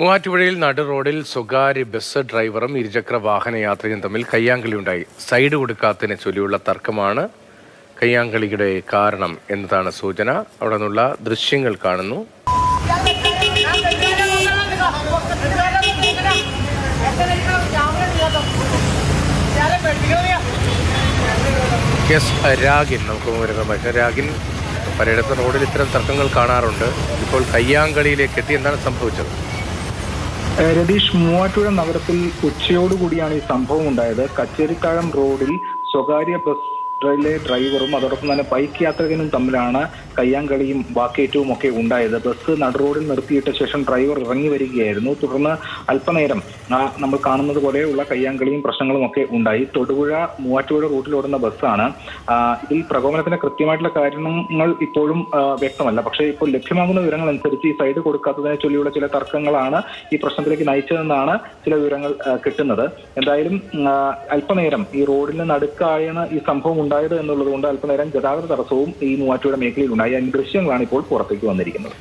മൂവാറ്റുപുഴയിൽ നടു റോഡിൽ സ്വകാര്യ ബസ് ഡ്രൈവറും ഇരുചക്ര വാഹന യാത്രയും തമ്മിൽ കയ്യാങ്കളിയുണ്ടായി. സൈഡ് കൊടുക്കാത്തതിനെ ചൊല്ലിയുള്ള തർക്കമാണ് കയ്യാങ്കളിയുടെ കാരണം എന്നതാണ് സൂചന. അവിടെ നിന്നുള്ള ദൃശ്യങ്ങൾ കാണുന്നു. എസ് രാഗിൻ നമുക്ക് രാഗിൻ പലയിടത്തും റോഡിൽ ഇത്തരം തർക്കങ്ങൾ കാണാറുണ്ട്. ഇപ്പോൾ കയ്യാങ്കളിയിലേക്ക് എത്തി. എന്താണ് സംഭവിച്ചത്? രതീഷ് മൂവാറ്റുപുഴ നഗരത്തിൽ ഉച്ചയോടുകൂടിയാണ് ഈ സംഭവം ഉണ്ടായത്. കച്ചേരിക്കാഴം റോഡിൽ സ്വകാര്യ ബസ് ിലെ ഡ്രൈവറും അതോടൊപ്പം തന്നെ ബൈക്ക് യാത്രികനും തമ്മിലാണ് കയ്യാങ്കളിയും വാക്കേറ്റവും ഒക്കെ ഉണ്ടായത്. ബസ് നടുറോഡിൽ നിർത്തിയിട്ട ശേഷം ഡ്രൈവർ ഇറങ്ങി വരികയായിരുന്നു. തുടർന്ന് അല്പനേരം നമ്മൾ കാണുന്നത് പോലെയുള്ള കയ്യാങ്കളിയും പ്രശ്നങ്ങളും ഒക്കെ ഉണ്ടായി. തൊടുപുഴ മൂവാറ്റുപുഴ റൂട്ടിലോടുന്ന ബസ്സാണ്. ഇതിൽ പ്രകോപനത്തിന് കൃത്യമായിട്ടുള്ള കാരണങ്ങൾ ഇപ്പോഴും വ്യക്തമല്ല. പക്ഷേ ഇപ്പോൾ ലഭ്യമാകുന്ന വിവരങ്ങൾ അനുസരിച്ച് ഈ സൈഡ് കൊടുക്കാത്തതിനെ ചൊല്ലിയുള്ള ചില തർക്കങ്ങളാണ് ഈ പ്രശ്നത്തിലേക്ക് നയിച്ചതെന്നാണ് ചില വിവരങ്ങൾ കിട്ടുന്നത്. എന്തായാലും അല്പനേരം ഈ റോഡിന് നടുക്കായാണ് ഈ സംഭവം ഉണ്ടായത് എന്നുള്ളത് കൊണ്ട് അല്പനേരം ഗതാഗത തടസ്സവും ഈ മൂവാറ്റുപുഴ മേഖലയിൽ ഉണ്ടായി അതിന്റെ ദൃശ്യങ്ങളാണ് ഇപ്പോൾ പുറത്തേക്ക് വന്നിരിക്കുന്നത്.